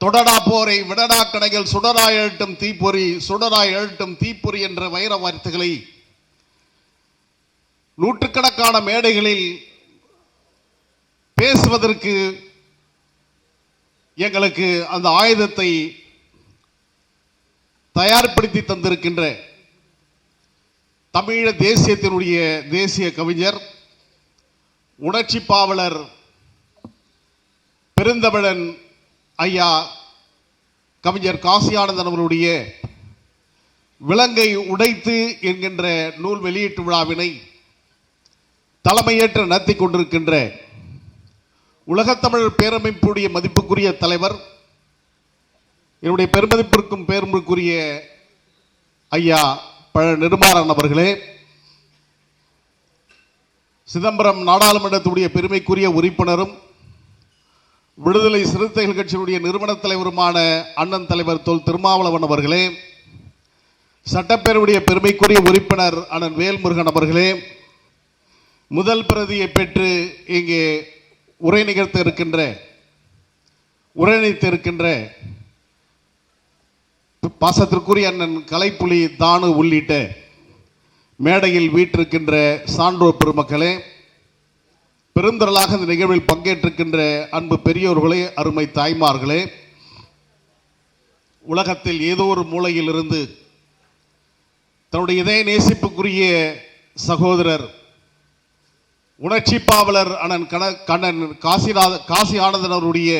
தொடடா போரை விடடா கடைகள் சுடரா எழுட்டும் தீப்பொறி சுடரா எழுட்டும் தீப்பொறி என்ற வைர வார்த்தைகளை நூற்றுக்கணக்கான மேடைகளில் பேசுவதற்கு எங்களுக்கு அந்த ஆயுதத்தை தயார்படுத்தி தந்திருக்கின்ற தமிழ தேசியத்தினுடைய தேசிய கவிஞர் உணர்ச்சி பாவலர் பெருந்தமிழன் ஐயா கவிஞர் காசியானந்தன் அவருடைய விலங்கை உடைத்து என்கின்ற நூல் வெளியீட்டு விழாவினை தலைமையேற்று நடத்தி கொண்டிருக்கின்ற உலகத்தமிழர் பேரமைப்புடைய மதிப்புக்குரிய தலைவர் என்னுடைய பெருமதிப்பிற்கும் பேரும்புக்குரிய ஐயா பழ நெடுமாறன் அவர்களே சிதம்பரம் நாடாளுமன்றத்துடைய பெருமைக்குரிய உறுப்பினரும் விடுதலை சிறுத்தைகள் கட்சியினுடைய நிறுவன தலைவருமான அண்ணன் தலைவர் தொல் திருமாவளவன் அவர்களே சட்டப்பேரவையுடைய பெருமைக்குரிய உறுப்பினர் அண்ணன் வேல்முருகன் அவர்களே முதல் பிரதியை பெற்று இங்கே உரை நிகழ்த்த இருக்கின்ற உரைநிறுத்த இருக்கின்ற பாசத்திற்குரிய அண்ணன் கலைப்புலி தானு உள்ளிட்ட மேடையில் வீற்றிருக்கின்ற சான்றோர் பெருமக்களே பெருந்திரளாக இந்த நிகழ்வில் பங்கேற்றிருக்கின்ற அன்பு பெரியோர்களே அருமை தாய்மார்களே உலகத்தில் ஏதோ ஒரு மூலையில் இருந்து தன்னுடைய இதய நேசிப்புக்குரிய சகோதரர் உணர்ச்சி பாவலர் அண்ணன் கண கண்ணன் காசிநாத காசி ஆனந்தன் அவருடைய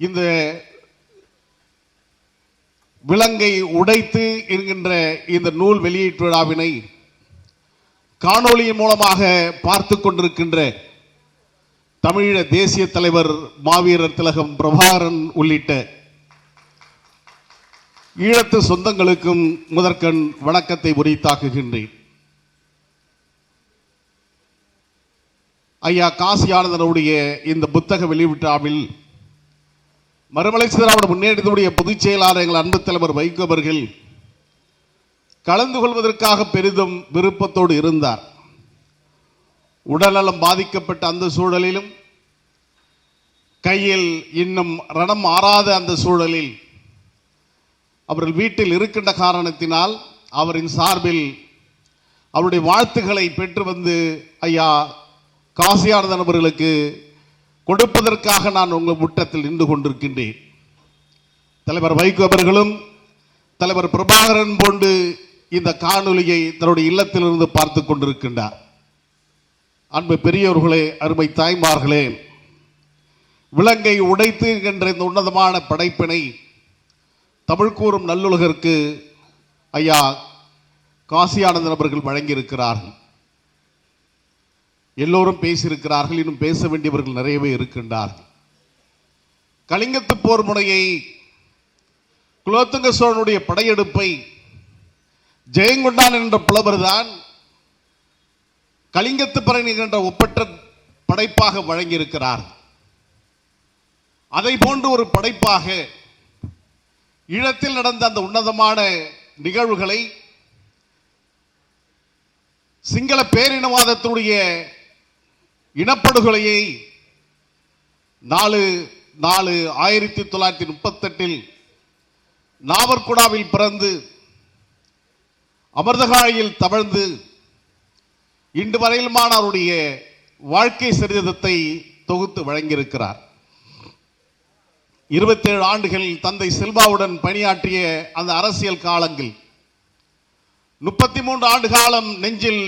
இந்த விலங்கை உடைத்து என்கின்ற இந்த நூல் வெளியீட்டு விழாவினை காணொளியின் மூலமாக பார்த்து கொண்டிருக்கின்ற தமிழ தேசிய தலைவர் மாவீரர் திலகம் பிரபாகரன் உள்ளிட்ட ஈழத்து சொந்தங்களுக்கும் முதற்கண் வணக்கத்தை உரித்தாக்குகின்றேன். ஐயா காசி ஆனந்தனுடைய இந்த புத்தக வெளியீட்டாவில் மறுமலை சிதறாவிட முன்னேற்றத்துடைய பொதுச் செயலாளர் எங்கள் அன்பு தலைவர் வைகோ அவர்கள் கலந்து கொள்வதற்காக பெரிதும் விருப்பத்தோடு இருந்தார். உடல்நலம் பாதிக்கப்பட்ட அந்த சூழலிலும் கையில் இன்னும் ரணம் ஆறாத அந்த சூழலில் அவர்கள் வீட்டில் இருக்கின்ற காரணத்தினால் அவரின் சார்பில் அவருடைய வாழ்த்துக்களை பெற்று வந்து ஐயா காசியானந்தன் அவர்களுக்கு கொடுப்பதற்காக நான் உங்கள் முட்டத்தில் நின்று கொண்டிருக்கின்றேன். தலைவர் வைகோ அவர்களும் தலைவர் பிரபாகரன் போன்று இந்த காணொலியை தன்னுடைய இல்லத்திலிருந்து பார்த்து கொண்டிருக்கின்றார். அன்பு பெரியவர்களே அருமை தாய்மார்களே விலங்கை உடைத்து என்ற இந்த உன்னதமான படைப்பினை தமிழ் கூறும் நல்லுலகிற்கு ஐயா காசியானந்தன் அவர்கள் வழங்கியிருக்கிறார்கள். எல்லோரும் பேசியிருக்கிறார்கள் இன்னும் பேச வேண்டியவர்கள் நிறையவே இருக்கின்றார்கள். கலிங்கத்து போர் முனையை குலோத்துங்க சோழனுடைய படையெடுப்பை ஜெயங்கொண்டான் என்ற புலவர் தான் கலிங்கத்து பரணி என்ற ஒப்பற்ற படைப்பாக வழங்கியிருக்கிறார். அதை போன்று ஒரு படைப்பாக ஈழத்தில் நடந்த அந்த உன்னதமான நிகழ்வுகளை சிங்கள பேரினவாதத்தினுடைய இனப்படுகொலையை நாலு நாலு ஆயிரத்தி தொள்ளாயிரத்தி முப்பத்தெட்டில் நாவர்குடாவில் பிறந்து அமிர்தகாழியில் தவழ்ந்து இன்று வரையிலுமான அவருடைய வாழ்க்கை சரிதத்தை தொகுத்து வழங்கியிருக்கிறார். இருபத்தேழு ஆண்டுகள் தந்தை செல்வாவுடன் பணியாற்றிய அந்த அரசியல் காலங்கள் முப்பத்தி மூன்று ஆண்டு காலம் நெஞ்சில்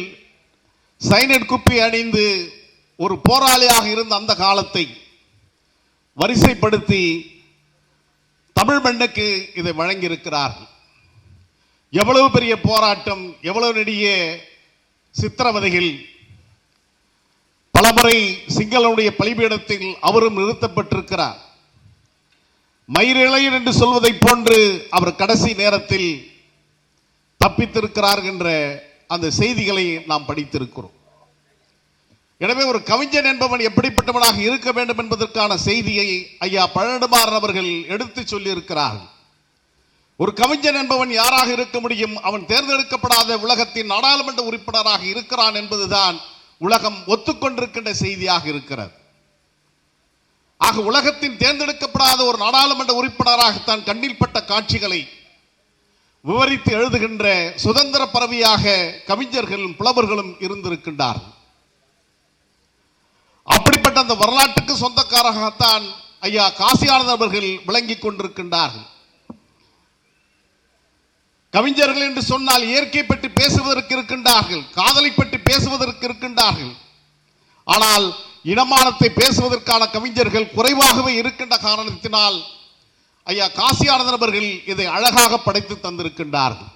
சைனட் குப்பி அணிந்து ஒரு போராளியாக இருந்த அந்த காலத்தை வரிசைப்படுத்தி தமிழ் மண்ணுக்கு இதை வழங்கியிருக்கிறார்கள். எவ்வளவு பெரிய போராட்டம் எவ்வளவு நெடிய சித்திரவதைகள். பலமுறை சிங்களனுடைய பலிபீடத்தில் அவரும் நிறுத்தப்பட்டிருக்கிறார். மயிரிழையன் என்று சொல்வதைப் போன்று அவர் கடைசி நேரத்தில் தப்பித்திருக்கிறார் என்ற அந்த செய்திகளை நாம் படித்திருக்கிறோம். எனவே ஒரு கவிஞன் என்பவன் எப்படிப்பட்டவனாக இருக்க வேண்டும் என்பதற்கான செய்தியை ஐயா பழனிடுமாறன் அவர்கள் எடுத்து சொல்லியிருக்கிறார்கள். ஒரு கவிஞன் என்பவன் யாராக இருக்க முடியும்? அவன் தேர்ந்தெடுக்கப்படாத உலகத்தின் நாடாளுமன்ற உறுப்பினராக இருக்கிறான் என்பதுதான் உலகம் ஒத்துக்கொண்டிருக்கின்ற செய்தியாக இருக்கிறது. ஆக உலகத்தின் தேர்ந்தெடுக்கப்படாத ஒரு நாடாளுமன்ற உறுப்பினராகத்தான் கண்ணில் பட்ட காட்சிகளை விவரித்து எழுதுகின்ற சுதந்திர பறவையாக கவிஞர்களும் புலவர்களும் இருந்திருக்கின்றார்கள். அப்படிப்பட்ட அந்த வரலாற்றுக்கு சொந்தக்காரராகத்தான் ஐயா காசியானந்த் அவர்கள் விளங்கிக் கொண்டிருக்கின்றார்கள். கவிஞர்கள் என்று சொன்னால் இயற்கை பற்றி பேசுவதற்கு இருக்கின்றார்கள் காதலை பற்றி பேசுவதற்கு இருக்கின்றார்கள். ஆனால் இனமானத்தை பேசுவதற்கான கவிஞர்கள் குறைவாகவே இருக்கின்ற காரணத்தினால் ஐயா காசியானந்தன் அவர்கள் இதை அழகாக படைத்து தந்திருக்கின்றார்கள்.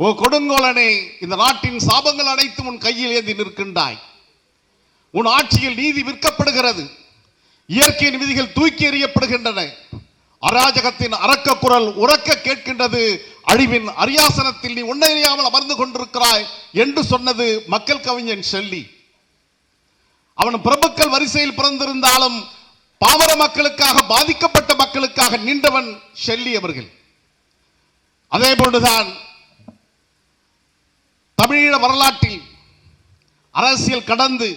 ஓ கொடுங்கோலனே இந்த நாட்டின் சாபங்கள் அனைத்தும் உன் கையில் ஏந்தி நிற்கின்றாய். உன் ஆட்சியில் நீதி விற்கப்படுகிறது. இயற்கையின் விதிகள் தூக்கி எறியப்படுகின்றன. அராஜகத்தின் அரக்க குரல் உறக்க கேட்கின்றது. அழிவின் அரியாசனத்தில் நீ உன்னையாமல் அமர்ந்து கொண்டிருக்கிறாய் என்று சொன்னது மக்கள் கவிஞன் ஷெல்லி. அவன் பிரபுக்கள் வரிசையில் பிறந்திருந்தாலும் பாமர மக்களுக்காக பாதிக்கப்பட்ட மக்களுக்காக நின்றவன் ஷெல்லி அவர்கள். அதே போன்றுதான் தமிழீழ வரலாற்றில் அரசியல் கடந்து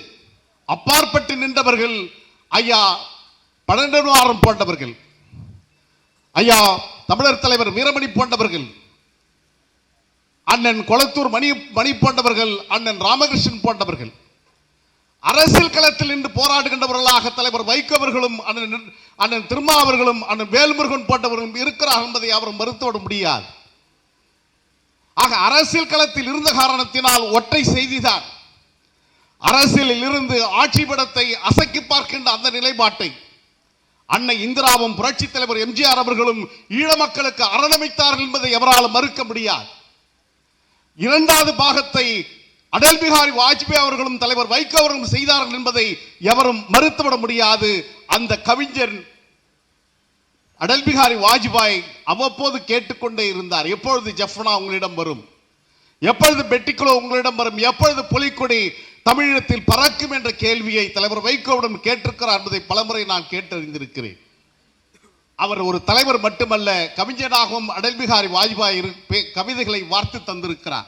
அப்பாற்பட்டு நின்றவர்கள் ஐயா பன்னெண்டு வாரம் போன்றவர்கள். ஐயா தமிழர் தலைவர் வீரமணி போன்றவர்கள் அண்ணன் கொளத்தூர் மணி மணி போன்றவர்கள் அண்ணன் ராமகிருஷ்ணன் போன்றவர்கள் அரசியல் களத்தில் நின்று போராடுகின்றவர்களாக தலைவர் வைகவர்களும் அண்ணன் அண்ணன் திருமா அவர்களும் அண்ணன் வேல்முருகன் போன்றவர்களும் இருக்கிறார் என்பதை அவர் மறுத்துவிட முடியாது. ஆக அரசியல் களத்தில் இருந்த காரணத்தினால் ஒற்றை செய்திதான். அரசியலில் இருந்து ஆட்சி படத்தை அசக்கி பார்க்கின்ற அந்த நிலைப்பாட்டை அன்னை இந்திராவும் புரட்சி தலைவர் எம்ஜிஆர் அவர்களும் ஈழ மக்களுக்கு அரணமைத்தார்கள் என்பதை எவராலும் மறுக்க முடியாது. இரண்டாவது பாகத்தை அடல் பிகாரி வாஜ்பாய் அவர்களும் தலைவர் வைகோ அவர்களும் செய்தார்கள் என்பதை எவரும் மறுத்துவிட முடியாது. அந்த கவிஞர் அடல் பிகாரி வாஜ்பாய் அவ்வப்போது கேட்டுக்கொண்டே இருந்தார். எப்பொழுது ஜஃப்னா உங்களிடம் வரும்? எப்பொழுது பெட்டிக்குளோ உங்களிடம் வரும்? எப்பொழுது புலிக்கொடி தமிழீழத்தில் பறக்கும் என்ற கேள்வியை தலைவர் வைகோவிடம் கேட்டிருக்கிறார் என்பதை பலமுறை நான் கேட்டறிந்திருக்கிறேன். அவர் ஒரு தலைவர் மட்டுமல்ல கவிஞனாகவும் அடல் பிகாரி வாஜ்பாய் இரு- கவிதைகளை வார்த்து தந்திருக்கிறார்.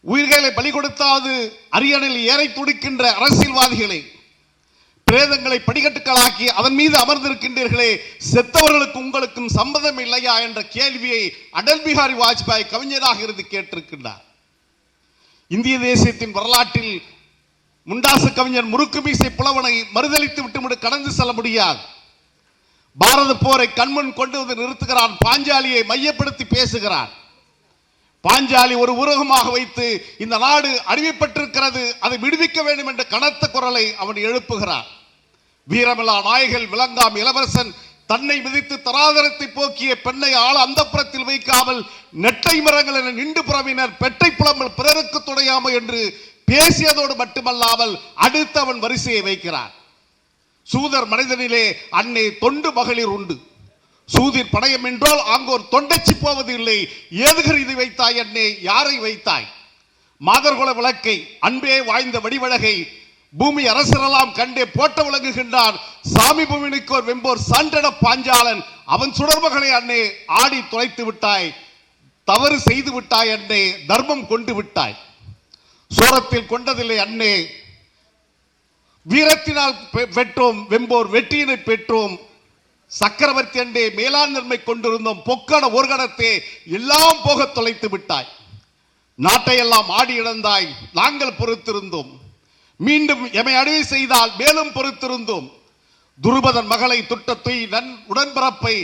உயிர்களை பலி கொடுத்தாவது அரியணையில் ஏறை துடிக்கின்ற அரசியல்வாதிகளை பிரேதங்களை படிக்கட்டுக்களாக்கி அதன் மீது அமர்ந்திருக்கின்றீர்களே செத்தவர்களுக்கு உங்களுக்கும் சம்மதம் இல்லையா என்ற கேள்வியை அடல் பிகாரி வாஜ்பாய் கவிஞராக இருந்து கேட்டிருக்கின்றார். இந்திய தேசியத்தின் வரலாற்றில் முண்டாசு கவிஞர் முறுக்கு மீசை புலவனை மறுதளித்து விட்டு கடந்து செல்ல முடியாது. பாரத போரை கண்முன் கொண்டு வந்து நிறுத்துகிறான் பாஞ்சாலியை மையப்படுத்தி பேசுகிறான். பாஞ்சாலி ஒரு உருவகமாக வைத்து இந்த நாடு அறிவிப்பட்டிருக்கிறது அதை விடுவிக்க வேண்டும் என்ற கனத்த குரலை அவன் எழுப்புகிறான். வீரமில்லா நாயகல் விளங்காம் இளவரசன் தன்னை மிதித்து தராதரத்தை போக்கிய பெண்ணை ஆள அந்தப்புறத்தில் வைக்காமல் நெட்டை மரங்கள் என நின்று புறவினர் பெட்டை புலம்பல் பிறருக்கு துணையாம என்று பேசியதோடு மட்டுமல்லாமல் அடுத்து அவன் வரிசையை வைக்கிறான். சூதர் மனிதனிலே அன்னை தொண்டு மகளிர் உண்டு. சூதிர் படையம் என்றால் அங்கோர் தொண்டைச்சி போவது இல்லை ஏதுகர் இது வைத்தாய் அண்ணே யாரை வைத்தாய்? மாதர்குல விளக்கை அன்பே வாய்ந்த வடிவழகை பூமி அரசரெல்லாம் கண்டே போட்ட விளங்குகின்றான். சாமி பூமினுக்கோர் வெம்போர் சண்டட பாஞ்சாலன் அவன் சுடர்மகளை அண்ணே ஆடி தொலைத்து விட்டாய். தவறு செய்து விட்டாய் அண்ணே தர்மம் கொண்டு விட்டாய். சோரத்தில் கொண்டதில்லை அண்ணே. வீரத்தினால் பெ- பெற்றோம் வெம்போர் வெற்றியினை பெற்றோம். சக்கரவர்த்தி அண்டே மேலாண்மை கொண்டிருந்தோம். பொக்கட ஒரு எல்லாம் போக தொலைத்து விட்டாய். நாட்டை எல்லாம் ஆடி இழந்தாய். நாங்கள் பொறுத்திருந்தோம். மீண்டும் எமை அடிமை செய்தால் மேலும் பொறுத்திருந்தோம். துருபதன் மகளை துட்ட நன் உடன்பிறப்பை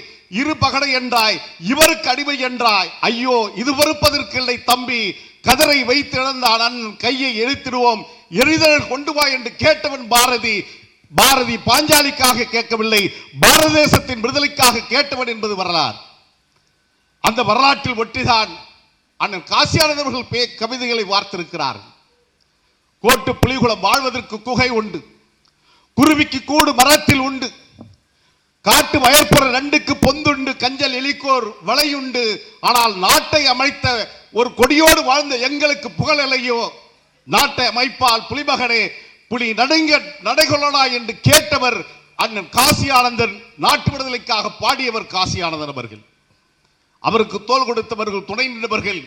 இரு பகடை என்றாய் இவருக்கு அடிமை என்றாய். ஐயோ இது பொறுப்பதற்கில்லை தம்பி. கதரை வைத்து இழந்தான் அண்ணன் கையை எரித்திடுவோம். எரிதல் கொண்டு வா என்று கேட்டவன் பாரதி. பாரதி பாஞ்சாலிக்காக கேட்கவில்லை. பாரத தேசத்தின் விடுதலைக்காக கேட்டவன் என்பது வரலாறு. அந்த வரலாற்றில் ஒட்டிதான் அண்ணன் காசியானவர்கள் பே கவிதைகளை வார்த்திருக்கிறார்கள். கோட்டு புலிகுளம் வாழ்வதற்கு குகை உண்டு. குருவிக்கு கூடு மரத்தில் உண்டு. காட்டு வயற்புற ரெண்டுக்கு பொந்துண்டு. கஞ்சல் எலிக்கோர் வலையுண்டு. ஆனால் நாட்டை அமைத்த ஒரு கொடியோடு வாழ்ந்த எங்களுக்கு புகழலையோ நாட்டை அமைப்பால் புலிமகனே புலி நடுங்க நடைகொள்ளனா என்று கேட்டவர் அண்ணன் காசியானந்தன் நாட்டு விடுதலைக்காக பாடியவர் காசியானந்தன் அவர்கள். அவருக்கு தோல் கொடுத்தவர்கள் துணை நின்றவர்கள்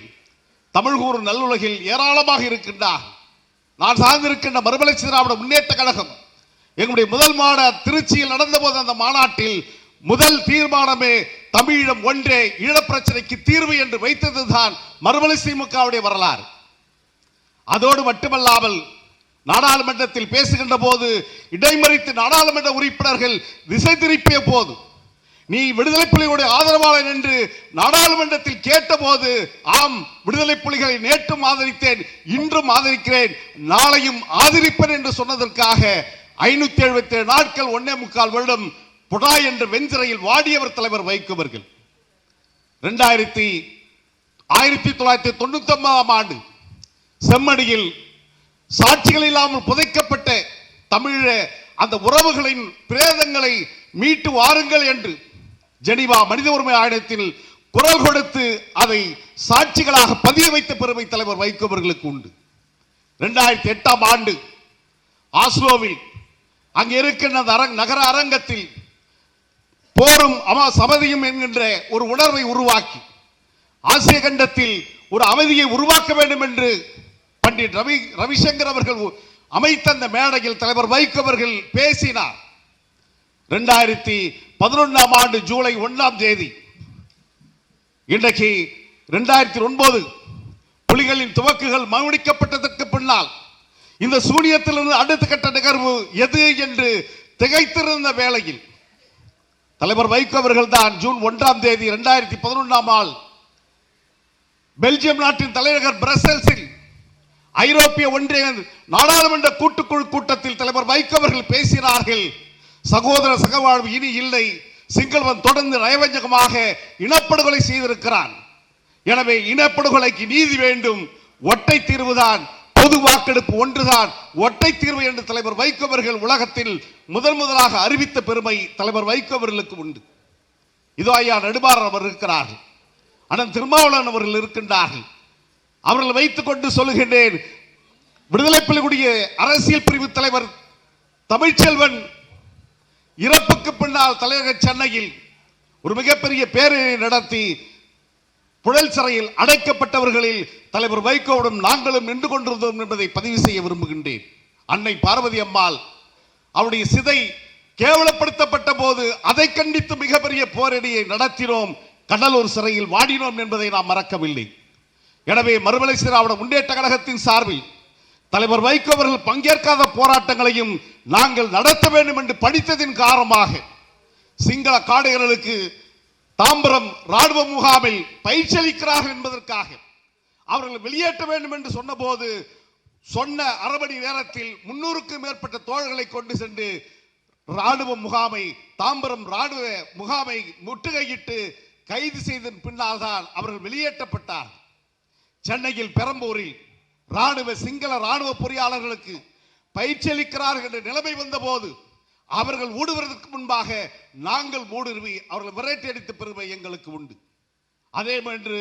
தமிழ்கூறு நல்லுலகில் ஏராளமாக இருக்கின்றார் நான் சார்ந்திருக்கின்ற மறுமலர்ச்சி திராவிட முன்னேற்ற கழகம் எங்களுடைய முதல் மாட திருச்சியில் நடந்தபோது அந்த மாநாட்டில் முதல் தீர்மானமே தமிழம் ஒன்றே ஈழப்பிரச்சனைக்கு தீர்வு என்று வைத்ததுதான் மறுமலை திமுகவுடைய வரலாறு. அதோடு மட்டுமல்லாமல் நாடாளுமன்றத்தில் பேசுகின்ற போது இடைமறித்து நாடாளுமன்ற உறுப்பினர்கள் திசை திருப்பிய போது நீ விடுதலை புலிகளுடைய ஆதரவாளன் என்று நாடாளுமன்றத்தில் கேட்டபோது ஆம் விடுதலை புலிகளை நேற்றும் ஆதரித்தேன் இன்றும் ஆதரிக்கிறேன் நாளையும் ஆதரிப்பேன் என்று சொன்னதற்காக ஐநூத்தி எழுபத்தி ஏழு நாட்கள் ஒன்னே முக்கால் வருடம் புடா என்ற வெஞ்சிரையில் வாடியவர் தலைவர் வைக்கவர்கள் இரண்டாயிரத்தி ஆயிரத்தி தொள்ளாயிரத்தி தொண்ணூத்தி ஒன்பதாம் ஆண்டு செம்மடியில் சாட்சிகள் இல்லாமல் புதைக்கப்பட்ட தமிழ அந்த உறவுகளின் பிரேதங்களை மீட்டு வாருங்கள் என்று ஜெனிவா மனித உரிமை ஆணையத்தில் குரல் கொடுத்து அதை சாட்சிகளாக பதிய வைத்த பெருமை தலைவர் வைகோவர்களுக்கு உண்டு. இரண்டாயிரத்தி எட்டாம் ஆண்டு ஆஸ்லோவில் அங்கே இருக்கின்ற அந்த அரங் நகர அரங்கத்தில் போரும் அமா சமதியும் என்கின்ற ஒரு உணர்வை உருவாக்கி ஆசிய கண்டத்தில் ஒரு அமைதியை உருவாக்க வேண்டும் என்று பண்டிட் ரவி ரவிசங்கர் அவர்கள் அமைத்த அந்த மேடையில் தலைவர் வைகோ அவர்கள் பேசினார். இரண்டாயிரத்தி பதினொன்றாம் ஆண்டு ஜூலை ஒன்றாம் தேதி இன்றைக்கு இரண்டாயிரத்தி ஒன்பது புலிகளின் துவக்குகள் மௌனிக்கப்பட்டதற்கு பின்னால் இந்த சூனியத்திலிருந்து அடுத்த கட்ட நிகழ்வு எது என்று திகைத்திருந்த வேளையில் தலைவர் வைகோ அவர்கள் தான் ஜூன் ஒன்றாம் தேதி இரண்டாயிரத்தி பதினொன்றாம் ஆள் பெல்ஜியம் நாட்டின் தலைநகர் பிரசல்ஸில் ஐரோப்பிய ஒன்றிய நாடாளுமன்ற கூட்டுக்குழு கூட்டத்தில் தலைவர் வைகோ அவர்கள் பேசினார்கள் சகோதர சகவாழ்வு இனி இல்லை. சிங்களவன் தொடர்ந்து நயவஞ்சகமாக இனப்படுகொலை செய்திருக்கிறான். எனவே இனப்படுகொலைக்கு நீதி வேண்டும். ஒட்டை தீர்வுதான். பொது வாக்கெடுப்பு ஒன்றுதான். ஒட்டை தீர்வு என்று தலைவர் வைகோவர்கள் உலகத்தில் முதன் முதலாக அறிவித்த பெருமை தலைவர் வைகோவர்களுக்கு உண்டு. இதோ ஐயா நெடுமாறன் அவர் இருக்கிறார்கள். அண்ணன் திருமாவளவன் அவர்கள் இருக்கின்றார்கள். அவர்கள் வைத்துக் கொண்டு சொல்லுகின்றேன் விடுதலை புலிகளுடைய அரசியல் பிரிவு தலைவர் தமிழ்ச்செல்வன் இறப்புக்கு பின்னால் தலைநகர் சென்னையில் ஒரு மிகப்பெரிய பேரணி நடத்தி புழல் சிறையில் அடைக்கப்பட்டவர்களில் தலைவர் வைகோவுடன் நாங்களும் நின்று கொண்டிருந்தோம் என்பதை பதிவு செய்ய விரும்புகின்றேன். அன்னை பார்வதி அம்மாள் அவருடைய சிதை கேவலப்படுத்தப்பட்ட போது அதை கண்டித்து மிகப்பெரிய போரடியை நடத்தினோம். கடலூர் சிறையில் வாடினோம் என்பதை நாம் மறக்கவில்லை. எனவே மறுமலை சிறாவிட முன்னேற்ற கழகத்தின் சார்பில் தலைவர் வைகோ அவர்கள் பங்கேற்காத போராட்டங்களையும் நாங்கள் நடத்த வேண்டும் என்று படித்ததின் காரணமாக சிங்கள காடையர்களுக்கு தாம்பரம் ராணுவ முகாமில் பயிற்சி அளிக்கிறார்கள் என்பதற்காக அவர்கள் வெளியேற்ற வேண்டும் என்று சொன்னபோது சொன்ன அரை மணி நேரத்தில் முன்னூறுக்கும் மேற்பட்ட தோழர்களை கொண்டு சென்று ராணுவ முகாமை தாம்பரம் ராணுவ முகாமை முற்றுகையிட்டு கைது செய்ததன் பின்னால் தான் அவர்கள் வெளியேற்றப்பட்டார் சென்னையில் பெரம்பூரில் ராணுவ சிங்கள ராணுவ பொறியாளர்களுக்கு பயிற்சி அளிக்கிறார்கள் என்ற நிலைமை வந்தபோது அவர்கள் ஊடுவதற்கு முன்பாக நாங்கள் ஊடுருவி அவர்கள் விரட்டி அடித்த பெருமை எங்களுக்கு உண்டு. அதே மாதிரி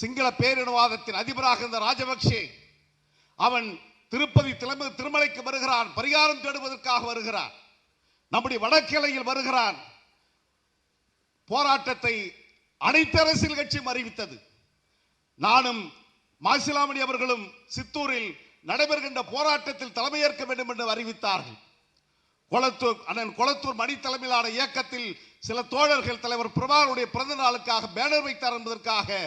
சிங்கள பேரினவாதத்தின் அதிபராக இருந்த ராஜபக்சே அவன் திருப்பதி திலம திருமலைக்கு வருகிறான் பரிகாரம் தேடுவதற்காக வருகிறான் நம்முடைய வடக்கிளையில் வருகிறான். போராட்டத்தை அனைத்து அரசியல் கட்சியும் அறிவித்தது. நானும் மாசிலாமணி அவர்களும் சித்தூரில் நடைபெறுகின்ற போராட்டத்தில் தலைமையேற்க வேண்டும் என்று அறிவித்தார்கள். கொளத்தூர் அண்ணன் கொளத்தூர் மணி தலைமையிலான இயக்கத்தில் சில தோழர்கள் தலைவர் பிரபாகருடைய பிறந்த நாளுக்காக பேனர் வைத்தார் என்பதற்காக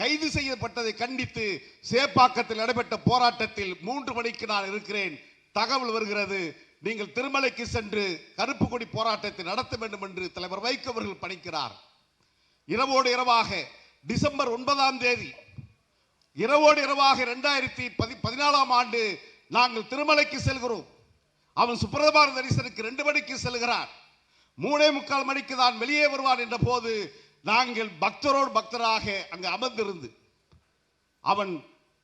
கைது செய்யப்பட்டதை கண்டித்து சேப்பாக்கத்தில் நடைபெற்ற போராட்டத்தில் மூன்று மணிக்கு நான் இருக்கிறேன். தகவல் வருகிறது. நீங்கள் திருமலைக்கு சென்று கருப்பு கொடி போராட்டத்தை நடத்த வேண்டும் என்று தலைவர் வைகோ அவர்கள் பணிக்கிறார். இரவோடு இரவாக டிசம்பர் ஒன்பதாம் தேதி இரவோடு இரவாக இரண்டாயிரத்தி பதி பதினாலாம் ஆண்டு நாங்கள் திருமலைக்கு செல்கிறோம். அவன் சுப்பிரபார தரிசனுக்கு ரெண்டு மணிக்கு செல்கிறார். மூணே முக்கால் மணிக்கு தான் வெளியே வருவான் என்ற போது நாங்கள் பக்தரோடு பக்தராக அங்கு அமர்ந்திருந்து அவன்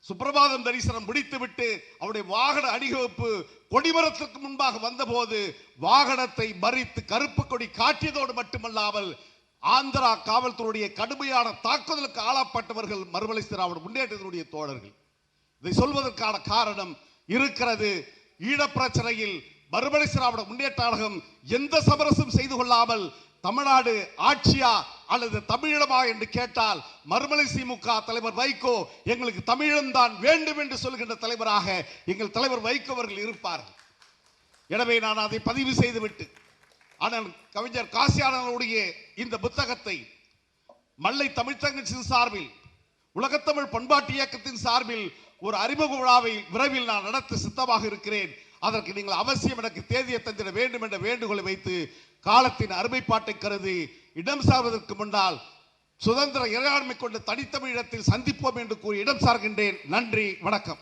சுப்பிரபாதம் தரிசனம் முடித்துவிட்டு அவருடைய வாகன அணிவகுப்பு கொடிமரத்திற்கு முன்பாக வந்தபோது வாகனத்தை மறித்து கருப்பு கொடி காட்டியதோடு மட்டுமல்லாமல் ஆந்திரா காவல்துறையுடைய கடுமையான தாக்குதலுக்கு ஆளாப்பட்டவர்கள் மறுமலை திராவிட முன்னேற்றத்தினுடைய தோழர்கள். இதை சொல்வதற்கான காரணம் இருக்கிறது. ஈழப்பிரச்சனையில் மறுமலை திராவிட முன்னேற்ற கழகம் எந்த சமரசம் செய்து கொள்ளாமல் தமிழ்நாடு ஆட்சியா அல்லது தமிழமா என்று கேட்டால் மறுமலை திமுக தலைவர் வைகோ எங்களுக்கு தமிழம் தான் வேண்டும் என்று சொல்கின்ற தலைவராக எங்கள் தலைவர் வைகோ அவர்கள் இருப்பார்கள். எனவே நான் அதை பதிவு செய்துவிட்டு ஆனால் கவிஞர் காசியானவருடைய இந்த புத்தகத்தை மல்லை தமிழ்ச்சங்கத்தின் சார்பில் உலகத்தமிழ் பண்பாட்டு இயக்கத்தின் சார்பில் ஒரு அறிமுக விழாவை விரைவில் நான் நடத்த சித்தமாக இருக்கிறேன். அதற்கு நீங்கள் அவசியம் எனக்கு தேதியை தந்திட வேண்டும் என்ற வேண்டுகோளை வைத்து காலத்தின் அருமைப்பாட்டை கருதி இடம் சார்வதற்கு முன்னால் சுதந்திர இறையாண்மை கொண்ட தனித்தமிழத்தில் சந்திப்போம் என்று கூறி இடம் சார்கின்றேன். நன்றி வணக்கம்.